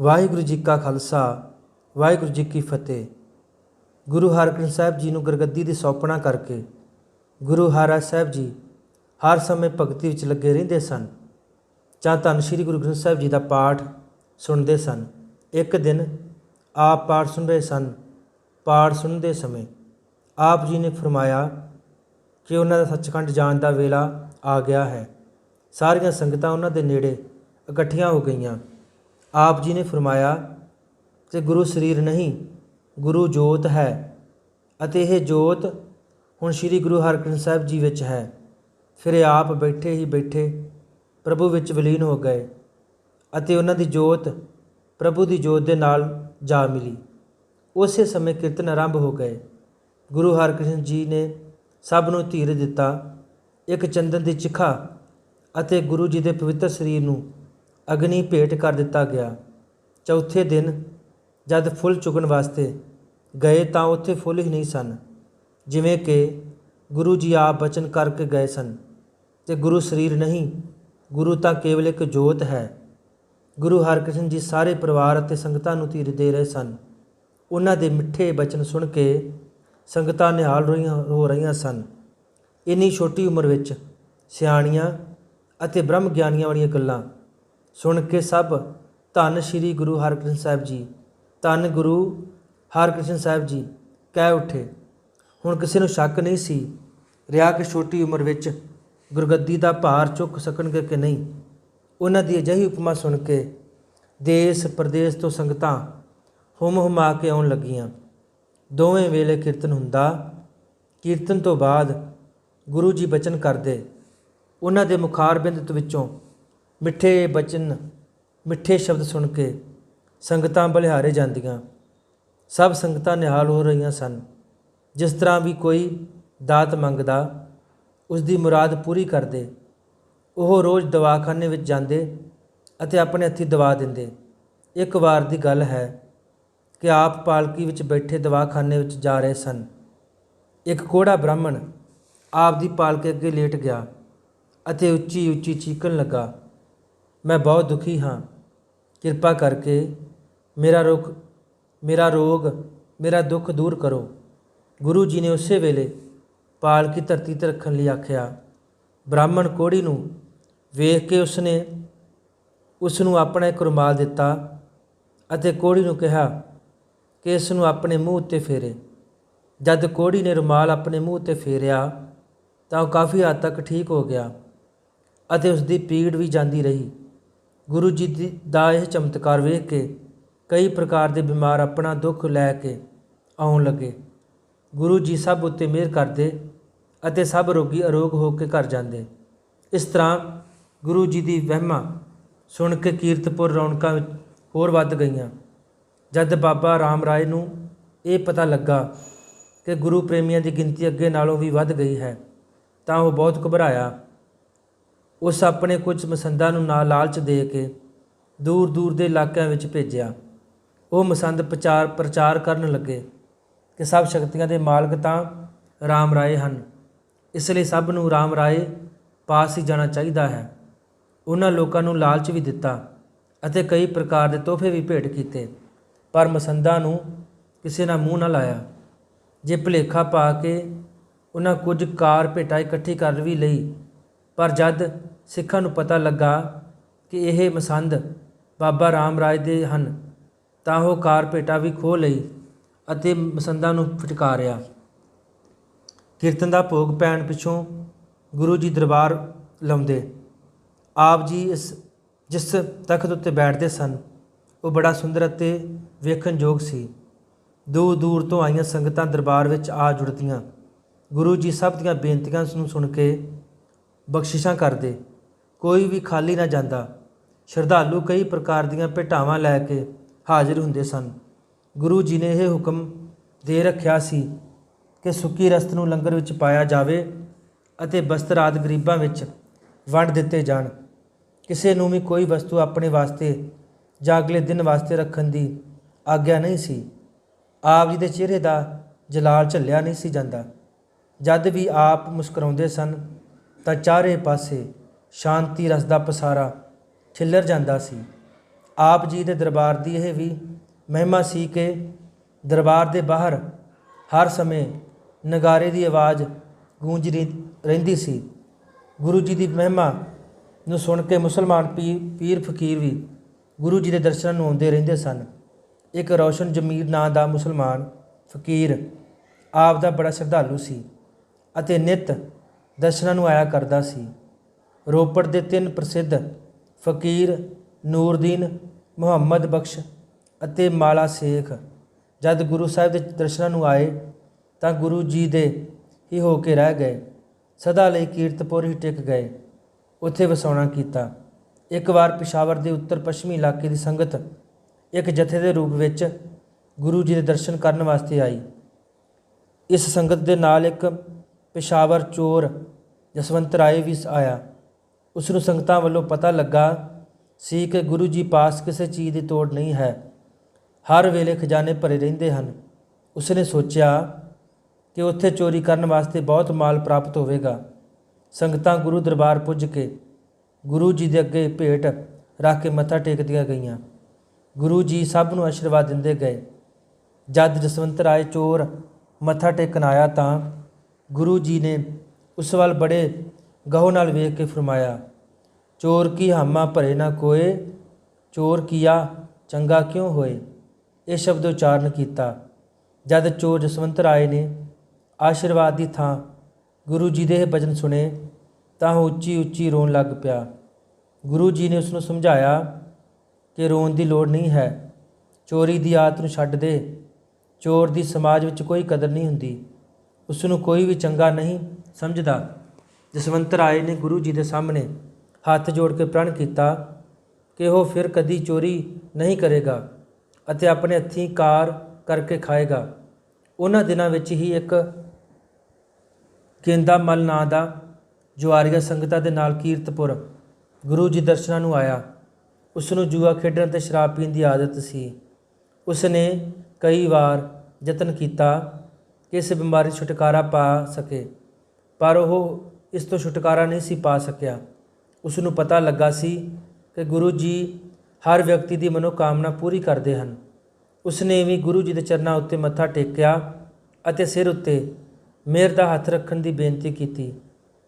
ਵਾਹਿਗੁਰੂ ਜੀ ਕਾ ਖਾਲਸਾ, ਵਾਹਿਗੁਰੂ ਜੀ ਕੀ ਫਤਿਹ। ਗੁਰੂ ਹਰਕ੍ਰਿਸ਼ਨ ਸਾਹਿਬ ਜੀ ਨੂੰ ਗੁਰਗੱਦੀ ਦੀ ਸੌਪਣਾ ਕਰਕੇ ਗੁਰੂ ਹਰਿ ਸਾਹਿਬ ਜੀ ਹਰ ਸਮੇਂ ਭਗਤੀ ਵਿੱਚ ਲੱਗੇ ਰਹਿੰਦੇ ਸਨ। ਜਾਂ ਧੰਨ ਸ਼੍ਰੀ ਗੁਰੂ ਗ੍ਰੰਥ ਸਾਹਿਬ ਜੀ ਦਾ ਪਾਠ ਸੁਣਦੇ ਸਨ। ਇੱਕ ਦਿਨ ਆਪ ਪਾਠ ਸੁਣ ਰਹੇ ਸਨ। ਪਾਠ ਸੁਣਦੇ ਸਮੇਂ ਆਪ ਜੀ ਨੇ ਫਰਮਾਇਆ ਕਿ ਉਹਨਾਂ ਦਾ ਸੱਚਖੰਡ ਜਾਣ ਦਾ ਵੇਲਾ ਆ ਗਿਆ ਹੈ। ਸਾਰੀਆਂ ਸੰਗਤਾਂ ਉਹਨਾਂ ਦੇ ਨੇੜੇ ਇਕੱਠੀਆਂ ਹੋ ਗਈਆਂ। ਆਪ ਜੀ ਨੇ ਫਰਮਾਇਆ ਕਿ ਗੁਰੂ ਸਰੀਰ ਨਹੀਂ, ਗੁਰੂ ਜੋਤ ਹੈ ਅਤੇ ਇਹ ਜੋਤ ਹੁਣ ਸ੍ਰੀ ਗੁਰੂ ਹਰਕ੍ਰਿਸ਼ਨ ਸਾਹਿਬ ਜੀ ਵਿੱਚ ਹੈ। ਫਿਰ ਆਪ ਬੈਠੇ ਹੀ ਬੈਠੇ ਪ੍ਰਭੂ ਵਿੱਚ ਵਿਲੀਨ ਹੋ ਗਏ ਅਤੇ ਉਹਨਾਂ ਦੀ ਜੋਤ ਪ੍ਰਭੂ ਦੀ ਜੋਤ ਦੇ ਨਾਲ ਜਾ ਮਿਲੀ। ਉਸੇ ਸਮੇਂ ਕੀਰਤਨ ਆਰੰਭ ਹੋ ਗਏ। ਗੁਰੂ ਹਰਕ੍ਰਿਸ਼ਨ ਜੀ ਨੇ ਸਭ ਨੂੰ ਧੀਰ ਦਿੱਤਾ, ਇੱਕ ਚੰਦਨ ਦੀ ਚਿਖਾ ਅਤੇ ਗੁਰੂ ਜੀ ਦੇ ਪਵਿੱਤਰ ਸਰੀਰ ਨੂੰ ਅਗਨੀ ਭੇਟ ਕਰ ਦਿੱਤਾ ਗਿਆ। ਚੌਥੇ ਦਿਨ ਜਦ ਫੁੱਲ ਚੁਗਣ ਵਾਸਤੇ ਗਏ ਤਾਂ ਉੱਥੇ ਫੁੱਲ ਹੀ ਨਹੀਂ ਸਨ, ਜਿਵੇਂ ਕਿ ਗੁਰੂ ਜੀ ਆਪ ਬਚਨ ਕਰਕੇ ਗਏ ਸਨ। ਤੇ ਗੁਰੂ ਸਰੀਰ ਨਹੀਂ, ਗੁਰੂ ਤਾਂ ਕੇਵਲ ਇੱਕ ਜੋਤ ਹੈ। ਗੁਰੂ ਹਰਕ੍ਰਿਸ਼ਨ ਜੀ ਸਾਰੇ ਪਰਿਵਾਰ ਅਤੇ ਸੰਗਤਾਂ ਨੂੰ ਧੀਰ ਦੇ ਰਹੇ ਸਨ। ਉਹਨਾਂ ਦੇ ਮਿੱਠੇ ਬਚਨ ਸੁਣ ਕੇ ਸੰਗਤਾਂ ਨਿਹਾਲ ਰਹੀਆਂ, ਹੋ ਰਹੀਆਂ ਸਨ। ਇੰਨੀ ਛੋਟੀ ਉਮਰ ਵਿੱਚ ਸਿਆਣੀਆਂ ਅਤੇ ਬ੍ਰਹਮ ਗਿਆਨੀਆਂ ਵਾਲੀਆਂ ਗੱਲਾਂ ਸੁਣ ਕੇ ਸਭ, ਧੰਨ ਸ਼੍ਰੀ ਗੁਰੂ ਹਰਕ੍ਰਿਸ਼ਨ ਸਾਹਿਬ ਜੀ। ਧੰਨ ਗੁਰੂ ਹਰਕ੍ਰਿਸ਼ਨ ਸਾਹਿਬ ਜੀ, ਕਹਿ ਉੱਠੇ। ਹੁਣ ਕਿਸੇ ਨੂੰ ਸ਼ੱਕ ਨਹੀਂ ਸੀ ਰਿਹਾ ਕਿ ਛੋਟੀ ਉਮਰ ਵਿੱਚ ਗੁਰਗੱਦੀ ਦਾ ਭਾਰ ਚੁੱਕ ਸਕਣਗੇ ਕਿ ਨਹੀਂ? ਉਹਨਾਂ ਦੀ ਅਜਿਹੀ ਉਪਮਾ ਸੁਣ ਕੇ ਦੇਸ਼ ਪ੍ਰਦੇਸ਼ ਤੋਂ ਸੰਗਤਾਂ ਹੁਮ ਹੁਮਾ ਕੇ ਆਉਣ ਲੱਗੀਆਂ। ਦੋਵੇਂ ਵੇਲੇ ਕੀਰਤਨ ਹੁੰਦਾ, ਕੀਰਤਨ ਤੋਂ ਬਾਅਦ ਗੁਰੂ ਜੀ ਬਚਨ ਕਰਦੇ। ਉਹਨਾਂ ਦੇ ਮੁਖਾਰ ਬਿੰਦ ਵਿੱਚੋਂ ਮਿੱਠੇ ਬਚਨ, ਮਿੱਠੇ ਸ਼ਬਦ ਸੁਣ ਕੇ ਸੰਗਤਾਂ ਬਲਿਹਾਰੇ ਜਾਂਦੀਆਂ। ਸਭ ਸੰਗਤਾਂ ਨਿਹਾਲ ਹੋ ਰਹੀਆਂ ਸਨ। ਜਿਸ ਤਰ੍ਹਾਂ ਵੀ ਕੋਈ ਦਾਤ ਮੰਗਦਾ ਉਸ ਦੀ ਮੁਰਾਦ ਪੂਰੀ ਕਰਦੇ। ਉਹ ਰੋਜ਼ ਦਵਾਖਾਨੇ ਵਿੱਚ ਜਾਂਦੇ ਅਤੇ ਆਪਣੇ ਹੱਥੀਂ ਦਵਾ ਦਿੰਦੇ। ਇੱਕ ਵਾਰ ਦੀ ਗੱਲ ਹੈ ਕਿ ਆਪ ਪਾਲਕੀ ਵਿੱਚ ਬੈਠੇ ਦਵਾਖਾਨੇ ਵਿੱਚ ਜਾ ਰਹੇ ਸਨ। ਇੱਕ ਕੋੜਾ ਬ੍ਰਾਹਮਣ ਆਪ ਦੀ ਪਾਲਕੀ ਅੱਗੇ ਲੇਟ ਗਿਆ ਅਤੇ ਉੱਚੀ ਉੱਚੀ ਚੀਕਣ ਲੱਗਾ। ਮੈਂ ਬਹੁਤ ਦੁਖੀ ਹਾਂ। ਕਿਰਪਾ ਕਰਕੇ ਮੇਰਾ ਰੋਗ ਮੇਰਾ ਰੋਗ, ਮੇਰਾ ਦੁੱਖ ਦੂਰ ਕਰੋ। ਗੁਰੂ ਜੀ ਨੇ ਉਸੇ ਵੇਲੇ ਪਾਲਕੀ ਧਰਤੀ ਤੇ ਰੱਖਣ ਲਈ ਆਖਿਆ, ਬ੍ਰਾਹਮਣ ਕੋੜੀ ਨੂੰ ਵੇਖ ਕੇ ਉਸਨੇ ਉਸ ਨੂੰ ਆਪਣਾ ਇੱਕ ਰੁਮਾਲ ਦਿੱਤਾ ਅਤੇ ਕੋੜੀ ਨੂੰ ਕਿਹਾ ਕਿ ਇਸ ਨੂੰ ਆਪਣੇ ਮੂੰਹ ਉੱਤੇ ਫੇਰੇ। ਜਦ ਕੋੜੀ ਨੇ ਰੁਮਾਲ ਆਪਣੇ ਮੂੰਹ ਉੱਤੇ ਫੇਰਿਆ ਤਾਂ ਉਹ ਕਾਫੀ ਹੱਦ ਤੱਕ ਠੀਕ ਹੋ ਗਿਆ ਅਤੇ ਉਸ ਦੀ ਪੀੜ ਵੀ ਜਾਂਦੀ ਰਹੀ। ਗੁਰੂ ਜੀ ਦੀ ਦਾ ਇਹ ਚਮਤਕਾਰ ਵੇਖ ਕੇ ਕਈ ਪ੍ਰਕਾਰ ਦੇ ਬਿਮਾਰ ਆਪਣਾ ਦੁੱਖ ਲੈ ਕੇ ਆਉਣ ਲੱਗੇ। ਗੁਰੂ ਜੀ ਸਭ ਉੱਤੇ ਮਿਹਰ ਕਰਦੇ ਅਤੇ ਸਭ ਰੋਗੀ ਅਰੋਗ ਹੋ ਕੇ ਘਰ ਜਾਂਦੇ। ਇਸ ਤਰ੍ਹਾਂ ਗੁਰੂ ਜੀ ਦੀ ਵਹਿਮਾ ਸੁਣ ਕੇ ਕੀਰਤਪੁਰ ਰੌਣਕਾਂ ਵਿੱਚ ਹੋਰ ਵੱਧ ਗਈਆਂ। ਜਦ ਬਾਬਾ ਰਾਮ ਰਾਏ ਨੂੰ ਇਹ ਪਤਾ ਲੱਗਾ ਕਿ ਗੁਰੂ ਪ੍ਰੇਮੀਆਂ ਦੀ ਗਿਣਤੀ ਅੱਗੇ ਨਾਲੋਂ ਵੀ ਵੱਧ ਗਈ ਹੈ, ਤਾਂ ਉਹ ਬਹੁਤ ਘਬਰਾਇਆ। ਉਸ ਆਪਣੇ ਕੁਝ ਮਸੰਦਾਂ ਨੂੰ ਨਾਲ ਲਾਲਚ ਦੇ ਕੇ ਦੂਰ ਦੂਰ ਦੇ ਇਲਾਕਿਆਂ ਵਿੱਚ ਭੇਜਿਆ। ਉਹ ਮਸੰਦ ਪ੍ਰਚਾਰ ਪ੍ਰਚਾਰ ਕਰਨ ਲੱਗੇ ਕਿ ਸਭ ਸ਼ਕਤੀਆਂ ਦੇ ਮਾਲਕ ਤਾਂ ਰਾਮ ਰਾਏ ਹਨ। ਇਸ ਲਈ ਸਭ ਨੂੰ ਰਾਮ ਰਾਏ ਪਾਸ ਹੀ ਜਾਣਾ ਚਾਹੀਦਾ ਹੈ। ਉਹਨਾਂ ਲੋਕਾਂ ਨੂੰ ਲਾਲਚ ਵੀ ਦਿੱਤਾ ਅਤੇ ਕਈ ਪ੍ਰਕਾਰ ਦੇ ਤੋਹਫੇ ਵੀ ਭੇਟ ਕੀਤੇ। ਪਰ ਮਸੰਦਾਂ ਨੂੰ ਕਿਸੇ ਨਾਲ ਮੂੰਹ ਨਾ ਲਾਇਆ। ਜੇ ਭੁਲੇਖਾ ਪਾ ਕੇ ਉਹਨਾਂ ਕੁਝ ਕਾਰ ਭੇਟਾ ਇਕੱਠੀ ਕਰ ਵੀ ਲਈ ਪਰ ਜਦ ਸਿੱਖਾਂ ਨੂੰ ਪਤਾ ਲੱਗਾ ਕਿ ਇਹ ਮਸੰਦ ਬਾਬਾ ਰਾਮ ਰਾਜ ਦੇ ਹਨ, ਤਾਂ ਉਹ ਕਾਰ ਵੀ ਖੋਹ ਲਈ ਅਤੇ ਮਸੰਦਾਂ ਨੂੰ ਫਟਕਾਰਿਆ। ਕੀਰਤਨ ਦਾ ਭੋਗ ਪੈਣ ਪਿੱਛੋਂ ਗੁਰੂ ਜੀ ਦਰਬਾਰ ਲਾਉਂਦੇ। ਆਪ ਜੀ ਇਸ, ਜਿਸ ਤਖਤ ਉੱਤੇ ਬੈਠਦੇ ਸਨ, ਉਹ ਬੜਾ ਸੁੰਦਰ ਅਤੇ ਵੇਖਣਯੋਗ ਸੀ। ਦੂਰ ਦੂਰ ਤੋਂ ਆਈਆਂ ਸੰਗਤਾਂ ਦਰਬਾਰ ਵਿੱਚ ਆ ਜੁੜਦੀਆਂ। ਗੁਰੂ ਜੀ ਸਭ ਦੀਆਂ ਬੇਨਤੀਆਂ ਨੂੰ ਸੁਣ ਕੇ ਬਖਸ਼ਿਸ਼ਾਂ ਕਰਦੇ। ਕੋਈ ਵੀ ਖਾਲੀ ਨਾ ਜਾਂਦਾ। ਸ਼ਰਧਾਲੂ ਕਈ ਪ੍ਰਕਾਰ ਦੀਆਂ ਭੇਟਾਵਾਂ ਲੈ ਕੇ ਹਾਜ਼ਰ ਹੁੰਦੇ ਸਨ। ਗੁਰੂ ਜੀ ਨੇ ਇਹ ਹੁਕਮ ਦੇ ਰੱਖਿਆ ਸੀ ਕਿ ਸੁੱਕੀ ਰਸਤ ਨੂੰ ਲੰਗਰ ਵਿੱਚ ਪਾਇਆ ਜਾਵੇ ਅਤੇ ਬਸਤਰ ਆਦਿ ਗਰੀਬਾਂ ਵਿੱਚ ਵੰਡ ਦਿੱਤੇ ਜਾਣ। ਕਿਸੇ ਨੂੰ ਵੀ ਕੋਈ ਵਸਤੂ ਆਪਣੇ ਵਾਸਤੇ ਜਾਂ ਅਗਲੇ ਦਿਨ ਵਾਸਤੇ ਰੱਖਣ ਦੀ ਆਗਿਆ ਨਹੀਂ ਸੀ। ਆਪ ਜੀ ਦੇ ਚਿਹਰੇ ਦਾ ਜਲਾਲ ਝੱਲਿਆ ਨਹੀਂ ਸੀ ਜਾਂਦਾ। ਜਦ ਵੀ ਆਪ ਮੁਸਕਰਾਉਂਦੇ ਸਨ ਤਾਂ ਚਾਰੇ ਪਾਸੇ ਸ਼ਾਂਤੀ ਰਸ ਦਾ ਪਸਾਰਾ ਛਿੱਲਰ ਜਾਂਦਾ ਸੀ। ਆਪ ਜੀ ਦੇ ਦਰਬਾਰ ਦੀ ਇਹ ਵੀ ਮਹਿਮਾ ਸੀ ਕਿ ਦਰਬਾਰ ਦੇ ਬਾਹਰ ਹਰ ਸਮੇਂ ਨਗਾਰੇ ਦੀ ਆਵਾਜ਼ ਗੂੰਜ ਰਹਿੰਦੀ ਸੀ। ਗੁਰੂ ਜੀ ਦੀ ਮਹਿਮਾ ਨੂੰ ਸੁਣ ਕੇ ਮੁਸਲਮਾਨ ਪੀਰ ਪੀਰ ਫਕੀਰ ਵੀ ਗੁਰੂ ਜੀ ਦੇ ਦਰਸ਼ਨਾਂ ਨੂੰ ਆਉਂਦੇ ਰਹਿੰਦੇ ਸਨ। ਇੱਕ ਰੌਸ਼ਨ ਜਮੀਰ ਨਾਂ ਦਾ ਮੁਸਲਮਾਨ ਫਕੀਰ ਆਪ ਦਾ ਬੜਾ ਸ਼ਰਧਾਲੂ ਸੀ ਅਤੇ ਨਿਤ ਦਰਸ਼ਨਾਂ ਨੂੰ ਆਇਆ ਕਰਦਾ ਸੀ। ਰੋਪੜ ਦੇ ਤਿੰਨ ਪ੍ਰਸਿੱਧ ਫਕੀਰ, ਨੂਰਦੀਨ, ਮੁਹੰਮਦ ਬਖਸ਼ ਅਤੇ ਮਾਲਾ ਸੇਖ। ਜਦ ਗੁਰੂ ਸਾਹਿਬ ਦੇ ਦਰਸ਼ਨਾਂ ਨੂੰ ਆਏ ਤਾਂ ਗੁਰੂ ਜੀ ਦੇ ਹੀ ਹੋ ਕੇ ਰਹਿ ਗਏ। ਸਦਾ ਲਈ ਕੀਰਤਪੁਰ ਹੀ ਟਿਕ ਗਏ। ਉੱਥੇ ਵਸਾਉਣਾ ਕੀਤਾ। ਇੱਕ ਵਾਰ ਪਿਸ਼ਾਵਰ ਦੇ ਉੱਤਰ ਪੱਛਮੀ ਇਲਾਕੇ ਦੀ ਸੰਗਤ ਇੱਕ ਜਥੇ ਦੇ ਰੂਪ ਵਿੱਚ ਗੁਰੂ ਜੀ ਦੇ ਦਰਸ਼ਨ ਕਰਨ ਵਾਸਤੇ ਆਈ। ਇਸ ਸੰਗਤ ਦੇ ਨਾਲ ਇੱਕ ਪੇਸ਼ਾਵਰ ਚੋਰ ਜਸਵੰਤ ਰਾਏ ਵੀ ਆਇਆ। ਉਸ ਨੂੰ ਸੰਗਤਾਂ ਵੱਲੋਂ ਪਤਾ ਲੱਗਾ ਸੀ ਕਿ ਗੁਰੂ ਜੀ ਪਾਸ ਕਿਸੇ ਚੀਜ਼ ਦੀ ਤੋੜ ਨਹੀਂ ਹੈ। ਹਰ ਵੇਲੇ ਖਜ਼ਾਨੇ ਭਰੇ ਰਹਿੰਦੇ ਹਨ। ਉਸਨੇ ਸੋਚਿਆ ਕਿ ਉੱਥੇ ਚੋਰੀ ਕਰਨ ਵਾਸਤੇ ਬਹੁਤ ਮਾਲ ਪ੍ਰਾਪਤ ਹੋਵੇਗਾ। ਸੰਗਤਾਂ ਗੁਰੂ ਦਰਬਾਰ ਪੁੱਜ ਕੇ ਗੁਰੂ ਜੀ ਦੇ ਅੱਗੇ ਭੇਟ ਰੱਖ ਕੇ ਮੱਥਾ ਟੇਕਦੀਆਂ ਗਈਆਂ। ਗੁਰੂ ਜੀ ਸਭ ਨੂੰ ਆਸ਼ੀਰਵਾਦ ਦਿੰਦੇ ਗਏ। ਜਦ ਜਸਵੰਤ ਰਾਏ ਚੋਰ ਮੱਥਾ ਟੇਕਣ ਆਇਆ ਤਾਂ ਗੁਰੂ ਜੀ ਨੇ ਉਸ ਵੱਲ ਬੜੇ ਗਹੁ ਨਾਲ ਵੇਖ ਕੇ ਫਰਮਾਇਆ, ਚੋਰ ਕੀ ਹਾਮਾ ਭਰੇ ਨਾ ਕੋਏ, ਚੋਰ ਕੀਆ ਚੰਗਾ ਕਿਉਂ ਹੋਏ? ਇਹ ਸ਼ਬਦ ਉਚਾਰਨ ਕੀਤਾ। ਜਦ ਚੋਰ ਜਸਵੰਤ ਰਾਏ ਨੇ ਆਸ਼ੀਰਵਾਦ ਦੀ ਥਾਂ ਗੁਰੂ ਜੀ ਦੇ ਇਹ ਬਚਨ ਸੁਣੇ, ਤਾਂ ਉਹ ਉੱਚੀ ਉੱਚੀ ਰੋਣ ਲੱਗ ਪਿਆ। ਗੁਰੂ ਜੀ ਨੇ ਉਸ ਨੂੰ ਸਮਝਾਇਆ ਕਿ ਰੋਣ ਦੀ ਲੋੜ ਨਹੀਂ ਹੈ। ਚੋਰੀ ਦੀ ਆਦਤ ਨੂੰ ਛੱਡ ਦੇ। ਚੋਰ ਦੀ ਸਮਾਜ ਵਿੱਚ ਕੋਈ ਕਦਰ ਨਹੀਂ ਹੁੰਦੀ। ਉਸ ਨੂੰ ਕੋਈ ਵੀ ਚੰਗਾ ਨਹੀਂ ਸਮਝਦਾ। ਜਸਵੰਤ ਰਾਏ ਨੇ ਗੁਰੂ ਜੀ ਦੇ ਸਾਹਮਣੇ। ਹੱਥ ਜੋੜ ਕੇ ਪ੍ਰਣ ਕੀਤਾ ਕਿ ਉਹ ਫਿਰ ਕਦੀ ਚੋਰੀ ਨਹੀਂ ਕਰੇਗਾ ਅਤੇ ਆਪਣੇ ਹੱਥੀਂ ਕਾਰ ਕਰਕੇ ਖਾਏਗਾ। ਉਹਨਾਂ ਦਿਨਾਂ ਵਿੱਚ ਹੀ ਇੱਕ ਕੇਂਦਾ ਮਲ ਨਾਂ ਦਾ ਜੁਆਰੀਆ ਸੰਗਤਾਂ ਦੇ ਨਾਲ ਕੀਰਤਪੁਰ ਗੁਰੂ ਜੀ ਦਰਸ਼ਨਾਂ ਨੂੰ ਆਇਆ। ਉਸ ਨੂੰ ਜੂਆ ਖੇਡਣ ਤੇ ਸ਼ਰਾਬ ਪੀਣ ਦੀ ਆਦਤ ਸੀ। ਉਸ ਨੇ ਕਈ ਵਾਰ ਯਤਨ ਕੀਤਾ ਕਿ ਇਸ ਬਿਮਾਰੀ ਤੋਂ ਛੁਟਕਾਰਾ ਪਾ ਸਕੇ। ਪਰ ਉਹ ਇਸ ਤੋਂ ਛੁਟਕਾਰਾ ਨਹੀਂ ਸੀ ਪਾ ਸਕਿਆ। ਉਸ ਨੂੰ ਪਤਾ ਲੱਗਾ ਸੀ ਕਿ ਗੁਰੂ ਜੀ ਹਰ ਵਿਅਕਤੀ ਦੀ ਮਨੋਕਾਮਨਾ ਪੂਰੀ ਕਰਦੇ ਹਨ। ਉਸਨੇ ਵੀ ਗੁਰੂ ਜੀ ਦੇ ਚਰਨਾਂ ਉੱਤੇ ਮੱਥਾ ਟੇਕਿਆ ਅਤੇ ਸਿਰ ਉੱਤੇ ਮਿਹਰ ਦਾ ਹੱਥ ਰੱਖਣ ਦੀ ਬੇਨਤੀ ਕੀਤੀ।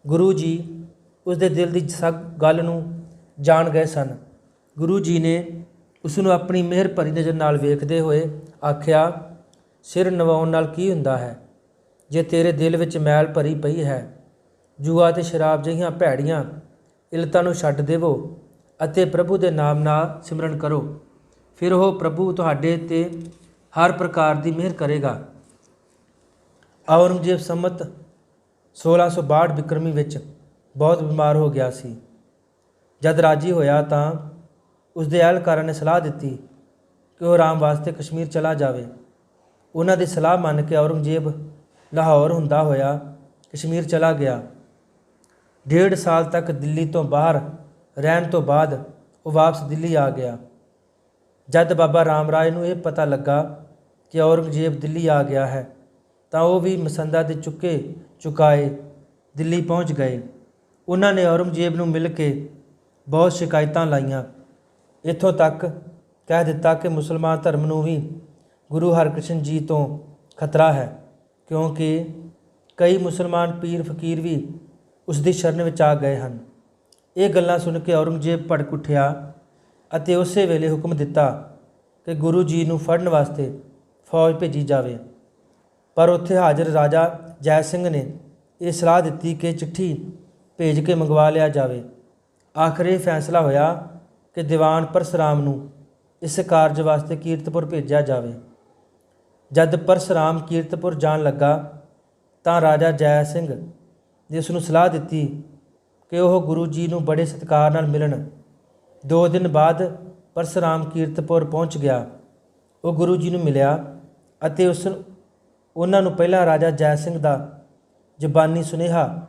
ਗੁਰੂ ਜੀ ਉਸ ਦੇ ਦਿਲ ਦੀ ਸਭ ਗੱਲ ਨੂੰ ਜਾਣ ਗਏ ਸਨ। ਗੁਰੂ ਜੀ ਨੇ ਉਸ ਨੂੰ ਆਪਣੀ ਮਿਹਰ ਭਰੀ ਨਜ਼ਰ ਨਾਲ ਵੇਖਦੇ ਹੋਏ ਆਖਿਆ ਸਿਰ ਨਵਾਉਣ ਨਾਲ ਕੀ ਹੁੰਦਾ ਹੈ? ਜੇ ਤੇਰੇ ਦਿਲ ਵਿੱਚ ਮੈਲ ਭਰੀ ਪਈ ਹੈ, ਜੂਆ ਤੇ ਸ਼ਰਾਬ ਜਿਹੀਆਂ ਭੈੜੀਆਂ ਇਲਤਾਂ ਨੂੰ ਛੱਡ ਦੇਵੋ ਅਤੇ ਪ੍ਰਭੂ ਦੇ ਨਾਮ ਨਾਲ ਸਿਮਰਨ ਕਰੋ। ਫਿਰ ਉਹ ਪ੍ਰਭੂ ਤੁਹਾਡੇ ਤੇ ਹਰ ਪ੍ਰਕਾਰ ਦੀ ਮਿਹਰ ਕਰੇਗਾ। ਔਰੰਗਜ਼ੇਬ ਸੰਮਤ 1662 ਬਿਕਰਮੀ ਵਿੱਚ ਬਹੁਤ ਬਿਮਾਰ ਹੋ ਗਿਆ ਸੀ। ਜਦ ਰਾਜੀ ਹੋਇਆ ਤਾਂ ਉਸ ਦੇ ਅਹਿਲਕਾਰਾਂ ਨੇ ਸਲਾਹ ਦਿੱਤੀ ਕਿ ਉਹ ਆਰਾਮ ਵਾਸਤੇ ਕਸ਼ਮੀਰ ਚਲਾ ਜਾਵੇ। ਉਹਨਾਂ ਦੀ ਸਲਾਹ ਮੰਨ ਕੇ ਔਰੰਗਜ਼ੇਬ ਲਾਹੌਰ ਹੁੰਦਾ ਹੋਇਆ ਕਸ਼ਮੀਰ ਚਲਾ ਗਿਆ। ਡੇਢ ਸਾਲ ਤੱਕ ਦਿੱਲੀ ਤੋਂ ਬਾਹਰ ਰਹਿਣ ਤੋਂ ਬਾਅਦ ਉਹ ਵਾਪਸ ਦਿੱਲੀ ਆ ਗਿਆ। ਜਦ ਬਾਬਾ ਰਾਮ ਰਾਏ ਨੂੰ ਇਹ ਪਤਾ ਲੱਗਾ ਕਿ ਔਰੰਗਜ਼ੇਬ ਦਿੱਲੀ ਆ ਗਿਆ ਹੈ, ਤਾਂ ਉਹ ਵੀ ਮਸੰਦਾ ਦੇ ਚੁੱਕੇ ਚੁਕਾਏ ਦਿੱਲੀ ਪਹੁੰਚ ਗਏ। ਉਹਨਾਂ ਨੇ ਔਰੰਗਜ਼ੇਬ ਨੂੰ ਮਿਲ ਕੇ ਬਹੁਤ ਸ਼ਿਕਾਇਤਾਂ ਲਾਈਆਂ। ਇੱਥੋਂ ਤੱਕ ਕਹਿ ਦਿੱਤਾ ਕਿ ਮੁਸਲਮਾਨ ਧਰਮ ਨੂੰ ਵੀ ਗੁਰੂ ਹਰਕ੍ਰਿਸ਼ਨ ਜੀ ਤੋਂ ਖਤਰਾ ਹੈ, ਕਿਉਂਕਿ ਕਈ ਮੁਸਲਮਾਨ ਪੀਰ ਫਕੀਰ ਵੀ ਉਸ ਦੀ ਸ਼ਰਨ ਵਿੱਚ ਆ ਗਏ ਹਨ। ਇਹ ਗੱਲਾਂ ਸੁਣ ਕੇ ਔਰੰਗਜ਼ੇਬ ਭੜਕ ਉੱਠਿਆ ਅਤੇ ਉਸੇ ਵੇਲੇ ਹੁਕਮ ਦਿੱਤਾ ਕਿ ਗੁਰੂ ਜੀ ਨੂੰ ਫੜਨ ਵਾਸਤੇ ਫੌਜ ਭੇਜੀ ਜਾਵੇ। ਪਰ ਉੱਥੇ ਹਾਜ਼ਰ ਰਾਜਾ ਜੈ ਸਿੰਘ ਨੇ ਇਹ ਸਲਾਹ ਦਿੱਤੀ ਕਿ ਚਿੱਠੀ ਭੇਜ ਕੇ ਮੰਗਵਾ ਲਿਆ ਜਾਵੇ। ਆਖਰ ਇਹ ਫੈਸਲਾ ਹੋਇਆ ਕਿ ਦੀਵਾਨ ਪਰਸਰਾਮ ਨੂੰ ਇਸ ਕਾਰਜ ਵਾਸਤੇ ਕੀਰਤਪੁਰ ਭੇਜਿਆ ਜਾਵੇ। ਜਦ ਪਰਸਰਾਮ ਕੀਰਤਪੁਰ ਜਾਣ ਲੱਗਾ, ਤਾਂ ਰਾਜਾ ਜੈ ਸਿੰਘ ਨੇ ਉਸ ਨੂੰ ਸਲਾਹ ਦਿੱਤੀ ਕਿ ਉਹ ਗੁਰੂ ਜੀ ਨੂੰ ਬੜੇ ਸਤਿਕਾਰ ਨਾਲ ਮਿਲਣ। ਦੋ ਦਿਨ ਬਾਅਦ ਪਰਸਰਾਮ ਕੀਰਤਪੁਰ ਪਹੁੰਚ ਗਿਆ। ਉਹ ਗੁਰੂ ਜੀ ਨੂੰ ਮਿਲਿਆ ਅਤੇ ਉਸ ਉਹਨਾਂ ਨੂੰ ਪਹਿਲਾਂ ਰਾਜਾ ਜੈ ਸਿੰਘ ਦਾ ਜ਼ਬਾਨੀ ਸੁਨੇਹਾ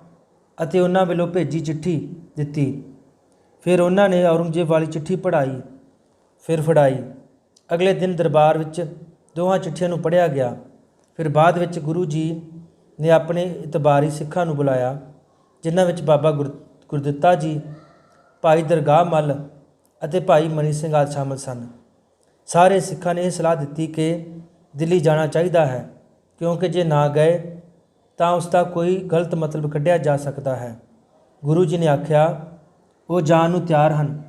ਅਤੇ ਉਹਨਾਂ ਵੱਲੋਂ ਭੇਜੀ ਚਿੱਠੀ ਦਿੱਤੀ। ਫਿਰ ਉਹਨਾਂ ਨੇ ਔਰੰਗਜ਼ੇਬ ਵਾਲੀ ਚਿੱਠੀ ਪੜ੍ਹਾਈ, ਫਿਰ ਫੜਾਈ। ਅਗਲੇ ਦਿਨ ਦਰਬਾਰ ਵਿੱਚ ਦੋਹਾਂ ਚਿੱਠੀਆਂ ਨੂੰ ਪੜ੍ਹਿਆ ਗਿਆ। ਫਿਰ ਬਾਅਦ ਵਿੱਚ ਗੁਰੂ ਜੀ ਨੇ ਆਪਣੇ ਇਤਬਾਰੀ ਸਿੱਖਾਂ ਨੂੰ ਬੁਲਾਇਆ, ਜਿਨ੍ਹਾਂ ਵਿੱਚ ਬਾਬਾ ਗੁਰ, ਗੁਰਦਿੱਤਾ ਜੀ, ਭਾਈ ਦਰਗਾਹ ਮੱਲ ਅਤੇ ਭਾਈ ਮਨੀ ਸਿੰਘ ਆਦਿ ਸ਼ਾਮਲ ਸਨ। ਸਾਰੇ ਸਿੱਖਾਂ ਨੇ ਇਹ ਸਲਾਹ ਦਿੱਤੀ ਕਿ ਦਿੱਲੀ ਜਾਣਾ ਚਾਹੀਦਾ ਹੈ, ਕਿਉਂਕਿ ਜੇ ਨਾ ਗਏ ਤਾਂ ਉਸ ਦਾ ਕੋਈ ਗਲਤ ਮਤਲਬ ਕੱਢਿਆ ਜਾ ਸਕਦਾ ਹੈ। ਗੁਰੂ ਜੀ ਨੇ ਆਖਿਆ, ਉਹ ਜਾਣ ਨੂੰ ਤਿਆਰ ਹਨ,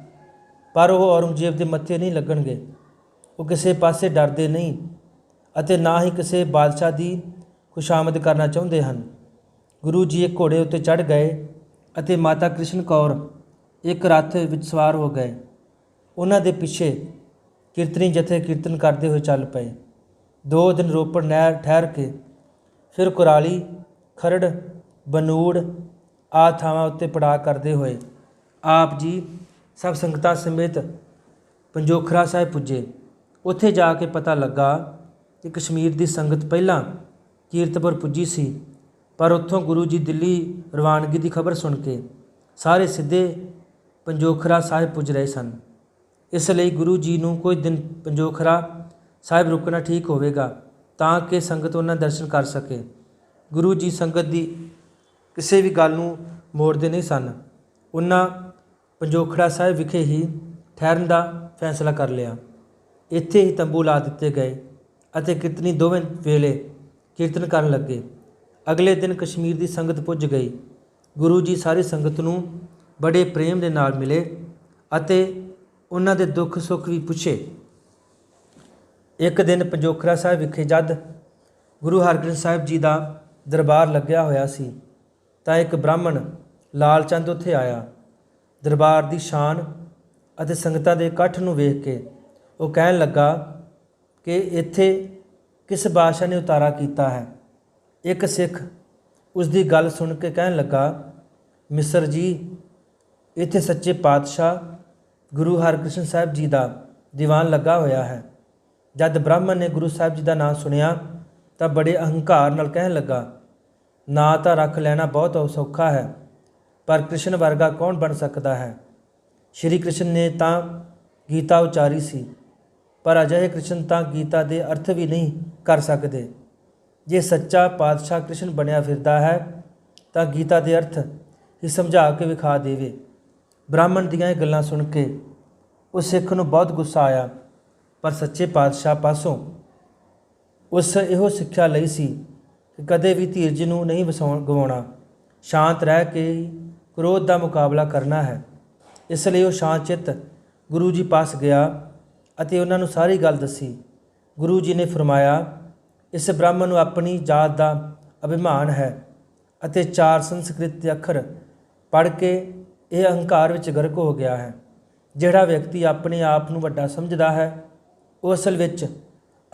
ਪਰ ਉਹ ਔਰੰਗਜ਼ੇਬ ਦੇ ਮੱਥੇ ਨਹੀਂ ਲੱਗਣਗੇ। ਉਹ ਕਿਸੇ ਪਾਸੇ ਡਰਦੇ ਨਹੀਂ ਅਤੇ ਨਾ ਹੀ ਕਿਸੇ ਬਾਦਸ਼ਾਹ ਦੀ ਖੁਸ਼ਾਮਦ ਕਰਨਾ ਚਾਹੁੰਦੇ ਹਨ। ਗੁਰੂ ਜੀ ਇੱਕ ਘੋੜੇ ਉੱਤੇ ਚੜ੍ਹ ਗਏ ਅਤੇ ਮਾਤਾ ਕ੍ਰਿਸ਼ਨ ਕੌਰ ਇੱਕ ਰੱਥ ਵਿੱਚ ਸਵਾਰ ਹੋ ਗਏ। ਉਹਨਾਂ ਦੇ ਪਿੱਛੇ ਕੀਰਤਨੀ ਜਥੇ ਕੀਰਤਨ ਕਰਦੇ ਹੋਏ ਚੱਲ ਪਏ। ਦੋ ਦਿਨ ਰੋਪੜ ਨਹਿਰ ਠਹਿਰ ਕੇ ਫਿਰ ਕੁਰਾਲੀ, ਖਰੜ, ਬਨੂੜ ਆ ਥਾਵਾਂ ਉੱਤੇ ਪੜਾਅ ਕਰਦੇ ਹੋਏ ਆਪ ਜੀ ਸਭ ਸੰਗਤਾਂ ਸਮੇਤ ਪੰਜੋਖਰਾ ਸਾਹਿਬ ਪੁੱਜੇ। ਉੱਥੇ ਜਾ ਕੇ ਪਤਾ ਲੱਗਾ ਕਿ ਕਸ਼ਮੀਰ ਦੀ ਸੰਗਤ ਪਹਿਲਾਂ ਕੀਰਤਪੁਰ ਪੁੱਜੀ ਸੀ, ਪਰ ਉੱਥੋਂ ਗੁਰੂ ਜੀ ਦਿੱਲੀ ਰਵਾਨਗੀ ਦੀ ਖਬਰ ਸੁਣ ਕੇ ਸਾਰੇ ਸਿੱਧੇ ਪੰਜੋਖਰਾ ਸਾਹਿਬ ਪੁੱਜ ਰਹੇ ਸਨ। ਇਸ ਲਈ ਗੁਰੂ ਜੀ ਨੂੰ ਕੋਈ ਦਿਨ ਪੰਜੋਖਰਾ ਸਾਹਿਬ ਰੁਕਣਾ ਠੀਕ ਹੋਵੇਗਾ ਤਾਂ ਕਿ ਸੰਗਤ ਉਹਨਾਂ ਦਰਸ਼ਨ ਕਰ ਸਕੇ। ਗੁਰੂ ਜੀ ਸੰਗਤ ਦੀ ਕਿਸੇ ਵੀ ਗੱਲ ਨੂੰ ਮੋੜਦੇ ਨਹੀਂ ਸਨ। ਉਹਨਾਂ ਪੰਜੋਖੜਾ ਸਾਹਿਬ ਵਿਖੇ ਹੀ ਠਹਿਰਨ ਦਾ ਫੈਸਲਾ ਕਰ ਲਿਆ। ਇੱਥੇ ਹੀ ਤੰਬੂ ਲਾ ਦਿੱਤੇ ਗਏ ਅਤੇ ਕੀਰਤਨੀ ਦੋਵੇਂ ਵੇਲੇ ਕੀਰਤਨ ਕਰਨ ਲੱਗੇ। ਅਗਲੇ ਦਿਨ ਕਸ਼ਮੀਰ ਦੀ ਸੰਗਤ ਪੁੱਜ ਗਈ। ਗੁਰੂ ਜੀ ਸਾਰੀ ਸੰਗਤ ਨੂੰ ਬੜੇ ਪ੍ਰੇਮ ਦੇ ਨਾਲ ਮਿਲੇ ਅਤੇ ਉਹਨਾਂ ਦੇ ਦੁੱਖ ਸੁੱਖ ਵੀ ਪੁੱਛੇ। ਇੱਕ ਦਿਨ ਪੰਜੋਖਰਾ ਸਾਹਿਬ ਵਿਖੇ ਜਦ ਗੁਰੂ ਹਰਗੋਬਿੰਦ ਸਾਹਿਬ ਜੀ ਦਾ ਦਰਬਾਰ ਲੱਗਿਆ ਹੋਇਆ ਸੀ, ਤਾਂ ਇੱਕ ਬ੍ਰਾਹਮਣ ਲਾਲ ਚੰਦ ਉੱਥੇ ਆਇਆ। ਦਰਬਾਰ ਦੀ ਸ਼ਾਨ ਅਤੇ ਸੰਗਤਾਂ ਦੇ ਇਕੱਠ ਨੂੰ ਵੇਖ ਕੇ ਉਹ ਕਹਿਣ ਲੱਗਾ ਕਿ ਇੱਥੇ ਕਿਸ ਬਾਦਸ਼ਾਹ ਨੇ ਉਤਾਰਾ ਕੀਤਾ ਹੈ? ਇੱਕ ਸਿੱਖ ਉਸ ਦੀ ਗੱਲ ਸੁਣ ਕੇ ਕਹਿਣ ਲੱਗਾ, ਮਿਸਰ ਜੀ, ਇੱਥੇ ਸੱਚੇ ਪਾਤਸ਼ਾਹ ਗੁਰੂ ਹਰਕ੍ਰਿਸ਼ਨ ਸਾਹਿਬ ਜੀ ਦਾ ਦੀਵਾਨ ਲੱਗਾ ਹੋਇਆ ਹੈ। ਜਦ ਬ੍ਰਾਹਮਣ ਨੇ ਗੁਰੂ ਸਾਹਿਬ ਜੀ ਦਾ ਨਾਮ ਸੁਣਿਆ, ਤਾਂ ਬੜੇ ਅਹੰਕਾਰ ਨਾਲ ਕਹਿਣ ਲੱਗਾ, ਨਾਂ ਤਾਂ ਰੱਖ ਲੈਣਾ ਬਹੁਤ ਸੌਖਾ ਹੈ, ਪਰ ਕ੍ਰਿਸ਼ਨ ਵਰਗਾ ਕੌਣ ਬਣ ਸਕਦਾ ਹੈ? ਸ਼੍ਰੀ ਕ੍ਰਿਸ਼ਨ ਨੇ ਤਾਂ ਗੀਤਾ ਉਚਾਰੀ ਸੀ। ਪਰ ਅਜਿਹੇ ਕ੍ਰਿਸ਼ਨ ਤਾਂ ਗੀਤਾ ਦੇ ਅਰਥ ਵੀ ਨਹੀਂ ਕਰ ਸਕਦੇ। ਜੇ ਸੱਚਾ ਪਾਤਸ਼ਾਹ ਕ੍ਰਿਸ਼ਨ ਬਣਿਆ ਫਿਰਦਾ ਹੈ, ਤਾਂ ਗੀਤਾ ਦੇ ਅਰਥ ਹੀ ਸਮਝਾ ਕੇ ਵਿਖਾ ਦੇਵੇ। ਬ੍ਰਾਹਮਣ ਦੀਆਂ ਇਹ ਗੱਲਾਂ ਸੁਣ ਕੇ ਉਸ ਸਿੱਖ ਨੂੰ ਬਹੁਤ ਗੁੱਸਾ ਆਇਆ, ਪਰ ਸੱਚੇ ਪਾਤਸ਼ਾਹ ਪਾਸੋਂ ਉਸ ਇਹੋ ਸਿੱਖਿਆ ਲਈ ਸੀ ਕਿ ਕਦੇ ਵੀ ਧੀਰਜ ਨੂੰ ਨਹੀਂ ਵਸਾਉਣ, ਗਵਾਉਣਾ। ਸ਼ਾਂਤ ਰਹਿ ਕੇ ਕ੍ਰੋਧ ਦਾ ਮੁਕਾਬਲਾ ਕਰਨਾ ਹੈ। ਇਸ ਲਈ ਉਹ ਸ਼ਾਂਤ ਚਿੱਤ ਗੁਰੂ ਜੀ ਪਾਸ ਗਿਆ। ਅਤੇ ਉਹਨਾਂ ਨੂੰ ਸਾਰੀ ਗੱਲ ਦੱਸੀ। ਗੁਰੂ ਜੀ ਨੇ ਫਰਮਾਇਆ, ਇਸ ਬ੍ਰਾਹਮਣ ਨੂੰ ਆਪਣੀ ਜਾਤ ਦਾ ਅਭਿਮਾਨ ਹੈ ਅਤੇ ਚਾਰ ਸੰਸਕ੍ਰਿਤ ਦੇ ਅੱਖਰ ਪੜ੍ਹ ਕੇ ਇਹ ਅਹੰਕਾਰ ਵਿੱਚ ਗਰਕ ਹੋ ਗਿਆ ਹੈ। ਜਿਹੜਾ ਵਿਅਕਤੀ ਆਪਣੇ ਆਪ ਨੂੰ ਵੱਡਾ ਸਮਝਦਾ ਹੈ, ਉਹ ਅਸਲ ਵਿੱਚ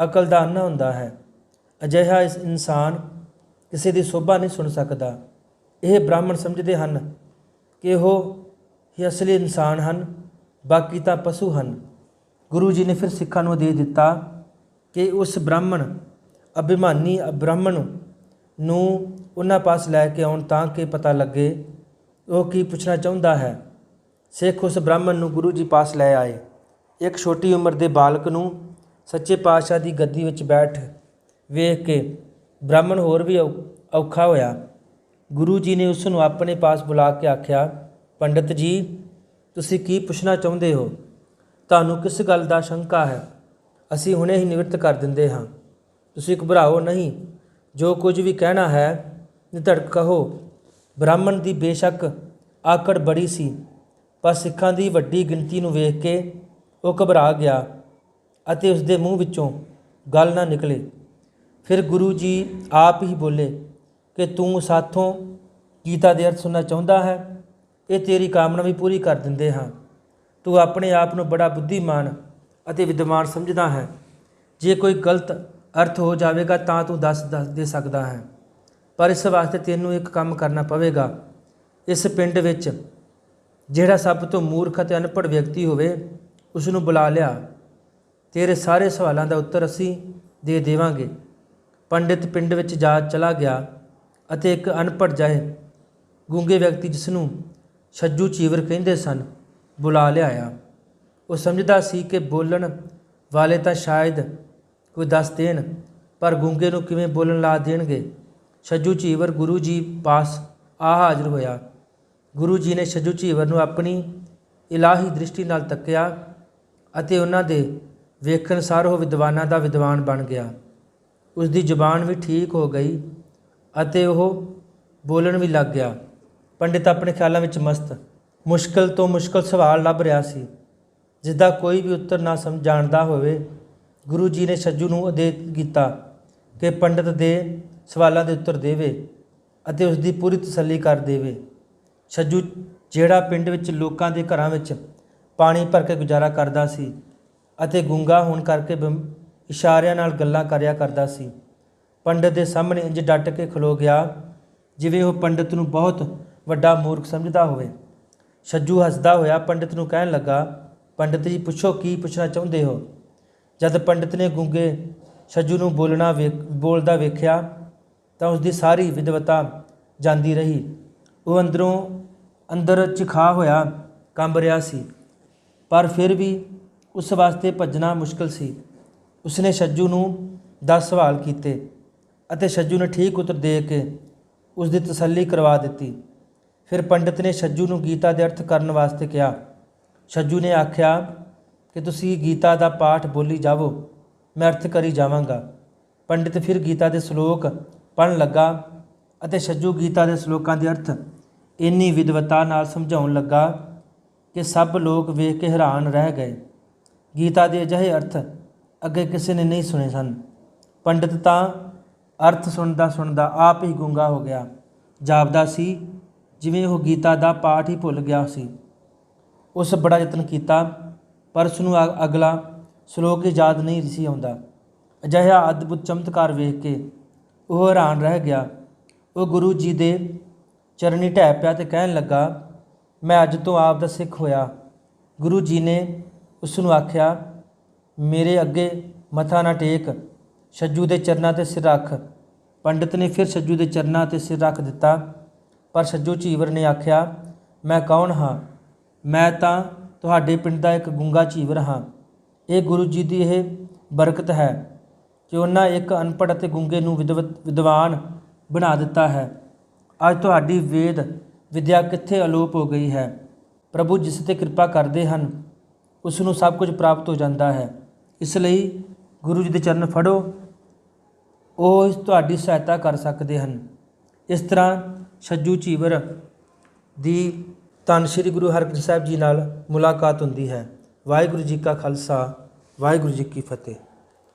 ਅਕਲ ਦਾ ਅੰਨਾ ਹੁੰਦਾ ਹੈ। ਅਜਿਹਾ ਇਸ ਇਨਸਾਨ ਕਿਸੇ ਦੀ ਸੋਭਾ ਨਹੀਂ ਸੁਣ ਸਕਦਾ। ਇਹ ਬ੍ਰਾਹਮਣ ਸਮਝਦੇ ਹਨ ਕਿ ਉਹ ਹੀ ਅਸਲੀ ਇਨਸਾਨ ਹਨ, ਬਾਕੀ ਤਾਂ ਪਸ਼ੂ ਹਨ। ਗੁਰੂ ਜੀ ਨੇ ਫਿਰ ਸਿੱਖਾਂ ਨੂੰ ਦੇ ਦਿੱਤਾ ਕਿ ਉਸ ਬ੍ਰਾਹਮਣ, ਅਭਿਮਾਨੀ ਬ੍ਰਾਹਮਣ ਨੂੰ ਉਹਨਾਂ ਪਾਸ ਲੈ ਕੇ ਆਉਣ ਤਾਂ ਕਿ ਪਤਾ ਲੱਗੇ ਉਹ ਕੀ ਪੁੱਛਣਾ ਚਾਹੁੰਦਾ ਹੈ। ਸਿੱਖ ਉਸ ਬ੍ਰਾਹਮਣ ਨੂੰ ਗੁਰੂ ਜੀ ਪਾਸ ਲੈ ਆਏ। ਇੱਕ ਛੋਟੀ ਉਮਰ ਦੇ ਬਾਲਕ ਨੂੰ ਸੱਚੇ ਪਾਤਸ਼ਾਹ ਦੀ ਗੱਦੀ ਵਿੱਚ ਬੈਠ ਵੇਖ ਕੇ ਬ੍ਰਾਹਮਣ ਹੋਰ ਵੀ ਔ- ਔਖਾ ਹੋਇਆ। ਗੁਰੂ ਜੀ ਨੇ ਉਸ ਨੂੰ ਆਪਣੇ ਪਾਸ ਬੁਲਾ ਕੇ ਆਖਿਆ, ਪੰਡਿਤ ਜੀ, ਤੁਸੀਂ ਕੀ ਪੁੱਛਣਾ ਚਾਹੁੰਦੇ ਹੋ? ਤੁਹਾਨੂੰ ਕਿਸ ਗੱਲ ਦਾ ਸ਼ੰਕਾ ਹੈ? ਅਸੀਂ ਹੁਣੇ ਹੀ ਨਿਵਰਤ ਕਰ ਦਿੰਦੇ ਹਾਂ। ਤੁਸੀਂ ਘਬਰਾਓ ਨਹੀਂ। ਜੋ ਕੁਝ ਵੀ ਕਹਿਣਾ ਹੈ ਨਿਧੜਕ ਕਹੋ। ਬ੍ਰਾਹਮਣ ਦੀ ਬੇਸ਼ੱਕ ਆਕੜ ਬੜੀ ਸੀ, ਪਰ ਸਿੱਖਾਂ ਦੀ ਵੱਡੀ ਗਿਣਤੀ ਨੂੰ ਵੇਖ ਕੇ ਉਹ ਘਬਰਾ ਗਿਆ ਅਤੇ ਉਸ ਦੇ ਮੂੰਹ ਵਿੱਚੋਂ ਗੱਲ ਨਾ ਨਿਕਲੇ। ਫਿਰ ਗੁਰੂ ਜੀ ਆਪ ਹੀ ਬੋਲੇ ਕਿ ਤੂੰ ਸਾਥੋਂ ਗੀਤਾ ਦੇ ਅਰਥ ਸੁਣਨਾ ਚਾਹੁੰਦਾ ਹੈ? ਇਹ ਤੇਰੀ ਕਾਮਨਾ ਵੀ ਪੂਰੀ ਕਰ ਦਿੰਦੇ ਹਾਂ। ਤੂੰ ਆਪਣੇ ਆਪ ਨੂੰ ਬੜਾ ਬੁੱਧੀਮਾਨ ਅਤੇ ਵਿਦਵਾਨ ਸਮਝਦਾ ਹੈ। ਜੇ ਕੋਈ ਗਲਤ ਅਰਥ ਹੋ ਜਾਵੇਗਾ ਤਾਂ ਤੂੰ ਦੱਸ ਦੱਸ ਦੇ ਸਕਦਾ ਹੈ। ਪਰ ਇਸ ਵਾਸਤੇ ਤੈਨੂੰ ਇੱਕ ਕੰਮ ਕਰਨਾ ਪਵੇਗਾ। ਇਸ ਪਿੰਡ ਵਿੱਚ ਜਿਹੜਾ ਸਭ ਤੋਂ ਮੂਰਖ ਅਤੇ ਅਨਪੜ੍ਹ ਵਿਅਕਤੀ ਹੋਵੇ ਉਸ ਨੂੰ ਬੁਲਾ ਲਿਆ। ਤੇਰੇ ਸਾਰੇ ਸਵਾਲਾਂ ਦਾ ਉੱਤਰ ਅਸੀਂ ਦੇ ਦੇਵਾਂਗੇ। ਪੰਡਿਤ ਪਿੰਡ ਵਿੱਚ ਜਾ ਚਲਾ ਗਿਆ ਅਤੇ ਇੱਕ ਅਨਪੜ੍ਹ ਜਾਏ, ਗੂੰਗੇ ਵਿਅਕਤੀ ਜਿਸ ਨੂੰ ਛੱਜੂ ਚੀਵਰ ਕਹਿੰਦੇ ਸਨ ਬੁਲਾ ਲਿਆਇਆ। ਉਹ ਸਮਝਦਾ ਸੀ ਕਿ ਬੋਲਣ ਵਾਲੇ ਤਾਂ ਸ਼ਾਇਦ ਕੋਈ ਦੱਸ ਦੇਣ, ਪਰ ਗੂੰਗੇ ਨੂੰ ਕਿਵੇਂ ਬੋਲਣ ਲਾ ਦੇਣਗੇ? ਛੱਜੂ ਚੀਵਰ ਗੁਰੂ ਜੀ ਪਾਸ ਆ ਹਾਜ਼ਰ ਹੋਇਆ। ਗੁਰੂ ਜੀ ਨੇ ਛੱਜੂ ਚੀਵਰ ਨੂੰ ਆਪਣੀ ਇਲਾਹੀ ਦ੍ਰਿਸ਼ਟੀ ਨਾਲ ਤੱਕਿਆ ਅਤੇ ਉਹਨਾਂ ਦੇ ਵੇਖਣ ਸਾਰ ਉਹ ਵਿਦਵਾਨਾਂ ਦਾ ਵਿਦਵਾਨ ਬਣ ਗਿਆ। ਉਸ ਦੀ ਜ਼ੁਬਾਨ ਵੀ ਠੀਕ ਹੋ ਗਈ ਅਤੇ ਉਹ ਬੋਲਣ ਵੀ ਲੱਗ ਗਿਆ। ਪੰਡਿਤ ਆਪਣੇ ਖਿਆਲਾਂ ਵਿੱਚ ਮਸਤ ਮੁਸ਼ਕਲ ਤੋਂ ਮੁਸ਼ਕਲ ਸਵਾਲ ਲੱਭ ਰਿਹਾ ਸੀ। ਜਿਸ ਦਾ ਕੋਈ ਵੀ ਉੱਤਰ ਨਾ ਸਮਝ ਜਾਣਦਾ ਹੋਵੇ, ਗੁਰੂ ਜੀ ਨੇ ਛੱਜੂ ਨੂੰ ਆਦੇਸ਼ ਕੀਤਾ ਕਿ ਪੰਡਿਤ ਦੇ ਸਵਾਲਾਂ ਦੇ ਉੱਤਰ ਦੇਵੇ ਅਤੇ ਉਸ ਦੀ ਪੂਰੀ ਤਸੱਲੀ ਕਰ ਦੇਵੇ। ਛੱਜੂ ਜਿਹੜਾ ਪਿੰਡ ਵਿੱਚ ਲੋਕਾਂ ਦੇ ਘਰਾਂ ਵਿੱਚ ਪਾਣੀ ਭਰ ਕੇ ਗੁਜ਼ਾਰਾ ਕਰਦਾ ਸੀ ਅਤੇ ਗੁੰਗਾ ਹੋਣ ਕਰਕੇ ਬਿਮ- ਇਸ਼ਾਰਿਆਂ ਨਾਲ ਗੱਲਾਂ ਕਰਿਆ ਕਰਦਾ ਸੀ, ਪੰਡਿਤ ਦੇ ਸਾਹਮਣੇ ਇੰਜ ਡਟ ਕੇ ਖਲੋ ਗਿਆ ਜਿਵੇਂ ਉਹ ਪੰਡਿਤ ਨੂੰ ਬਹੁਤ ਵੱਡਾ ਮੂਰਖ ਸਮਝਦਾ ਹੋਵੇ। ਛੱਜੂ ਹੱਸਦਾ ਹੋਇਆ ਪੰਡਿਤ ਨੂੰ ਕਹਿਣ ਲੱਗਾ, ਪੰਡਿਤ ਜੀ ਪੁੱਛੋ ਕੀ ਪੁੱਛਣਾ ਚਾਹੁੰਦੇ ਹੋ? ਜਦ ਪੰਡਿਤ ਨੇ ਗੁੰਗੇ ਛੱਜੂ ਨੂੰ ਬੋਲਣਾ ਵੇਖ- ਬੋਲਦਾ ਵੇਖਿਆ, ਤਾਂ ਉਸ ਦੀ ਸਾਰੀ ਵਿਦਵਤਾ ਜਾਂਦੀ ਰਹੀ। ਉਹ ਅੰਦਰੋਂ ਅੰਦਰ ਚਿਖਾ ਹੋਇਆ ਕੰਬ ਰਿਹਾ ਸੀ, ਪਰ ਫਿਰ ਵੀ ਉਸ ਵਾਸਤੇ ਭੱਜਣਾ ਮੁਸ਼ਕਲ ਸੀ। ਉਸਨੇ ਛੱਜੂ ਨੂੰ 10 ਸਵਾਲ ਕੀਤੇ ਅਤੇ ਛੱਜੂ ਨੇ ਠੀਕ ਉੱਤਰ ਦੇ ਕੇ ਉਸ ਦੀ ਤਸੱਲੀ ਕਰਵਾ ਦਿੱਤੀ। ਫਿਰ ਪੰਡਿਤ ਨੇ ਛੱਜੂ ਨੂੰ ਗੀਤਾ ਦੇ ਅਰਥ ਕਰਨ ਵਾਸਤੇ ਕਿਹਾ। ਛੱਜੂ ਨੇ ਆਖਿਆ ਕਿ ਤੁਸੀਂ ਗੀਤਾ ਦਾ ਪਾਠ ਬੋਲੀ ਜਾਵੋ, ਮੈਂ ਅਰਥ ਕਰੀ ਜਾਵਾਂਗਾ। ਪੰਡਿਤ ਫਿਰ ਗੀਤਾ ਦੇ ਸ਼ਲੋਕ ਪੜਨ ਲੱਗਾ ਅਤੇ ਛੱਜੂ ਗੀਤਾ ਦੇ ਸ਼ਲੋਕਾਂ ਦੇ ਅਰਥ ਇੰਨੀ ਵਿਦਵਤਾ ਨਾਲ ਸਮਝਾਉਣ ਲੱਗਾ ਕਿ ਸਭ ਲੋਕ ਵੇਖ ਕੇ ਹੈਰਾਨ ਰਹਿ ਗਏ। ਗੀਤਾ ਦੇ ਅਜਿਹੇ ਅਰਥ ਅੱਗੇ ਕਿਸੇ ਨੇ ਨਹੀਂ ਸੁਣੇ ਸਨ। ਪੰਡਿਤ ਤਾਂ ਅਰਥ ਸੁਣਦਾ ਸੁਣਦਾ ਆਪ ਹੀ ਗੁੰਗਾ ਹੋ ਗਿਆ। ਜਾਪਦਾ ਸੀ ਜਿਵੇਂ ਉਹ ਗੀਤਾ ਦਾ ਪਾਠ ਹੀ ਭੁੱਲ ਗਿਆ ਸੀ। ਉਸ ਬੜਾ ਯਤਨ ਕੀਤਾ, ਪਰ ਉਸ ਨੂੰ ਅ- ਅਗਲਾ ਸ਼ਲੋਕ ਯਾਦ ਨਹੀਂ ਸੀ ਆਉਂਦਾ। ਅਜਿਹਾ ਅਦਭੁਤ ਚਮਤਕਾਰ ਵੇਖ ਕੇ ਉਹ ਹੈਰਾਨ ਰਹਿ ਗਿਆ। ਉਹ ਗੁਰੂ ਜੀ ਦੇ ਚਰਨੀ ਢਹਿ ਪਿਆ ਤੇ ਕਹਿਣ ਲੱਗਾ, ਮੈਂ ਅੱਜ ਤੋਂ ਆਪ ਦਾ ਸਿੱਖ ਹੋਇਆ ਗੁਰੂ ਜੀ ਨੇ ਉਸ ਨੂੰ ਆਖਿਆ, ਮੇਰੇ ਅੱਗੇ ਮੱਥਾ ਨਾ ਟੇਕ। ਛੱਜੂ ਦੇ ਚਰਨਾਂ ਤੇ ਸਿਰ ਰੱਖ ਪੰਡਿਤ ਨੇ ਫਿਰ ਛੱਜੂ ਦੇ ਚਰਨਾਂ ਤੇ ਸਿਰ ਰੱਖ ਦਿੱਤਾ। ਪਰ ਛੱਜੂ ਚੀਵਰ ਨੇ ਆਖਿਆ, ਮੈਂ ਕੌਣ ਹਾਂ? ਮੈਂ ਤਾਂ ਤੁਹਾਡੇ ਪਿੰਡ ਦਾ ਇੱਕ ਗੁੰਗਾ ਚੀਵਰ ਹਾਂ। ਇਹ ਗੁਰੂ ਜੀ ਦੀ ਇਹ ਬਰਕਤ ਹੈ ਕਿ ਉਹਨਾਂ ਇੱਕ ਅਨਪੜ੍ਹ ਅਤੇ ਗੁੰਗੇ ਨੂੰ ਵਿਦਵਤ ਵਿਦਵਾਨ ਬਣਾ ਦਿੱਤਾ ਹੈ। ਅੱਜ ਤੁਹਾਡੀ ਵੇਦ ਵਿਦਿਆ ਕਿੱਥੇ ਅਲੋਪ ਹੋ ਗਈ ਹੈ? ਪ੍ਰਭੂ ਜਿਸ ਤੇ ਕਿਰਪਾ ਕਰਦੇ ਹਨ, ਉਸ ਨੂੰ ਸਭ ਕੁਝ ਪ੍ਰਾਪਤ ਹੋ ਜਾਂਦਾ ਹੈ। ਇਸ ਲਈ ਗੁਰੂ ਜੀ ਦੇ ਚਰਨ ਫੜੋ। ਉਹ ਤੁਹਾਡੀ ਸਹਾਇਤਾ ਕਰ ਸਕਦੇ ਹਨ। ਇਸ ਤਰ੍ਹਾਂ ਛੱਜੂ ਚੀਵਰ ਦੀ ਧੰਨ ਸ਼੍ਰੀ ਗੁਰੂ ਹਰਗੋਬਿੰਦ ਸਾਹਿਬ ਜੀ ਨਾਲ ਮੁਲਾਕਾਤ ਹੁੰਦੀ ਹੈ। ਵਾਹਿਗੁਰੂ ਜੀ ਕਾ ਖਾਲਸਾ, ਵਾਹਿਗੁਰੂ ਜੀ ਕੀ ਫਤਿਹ।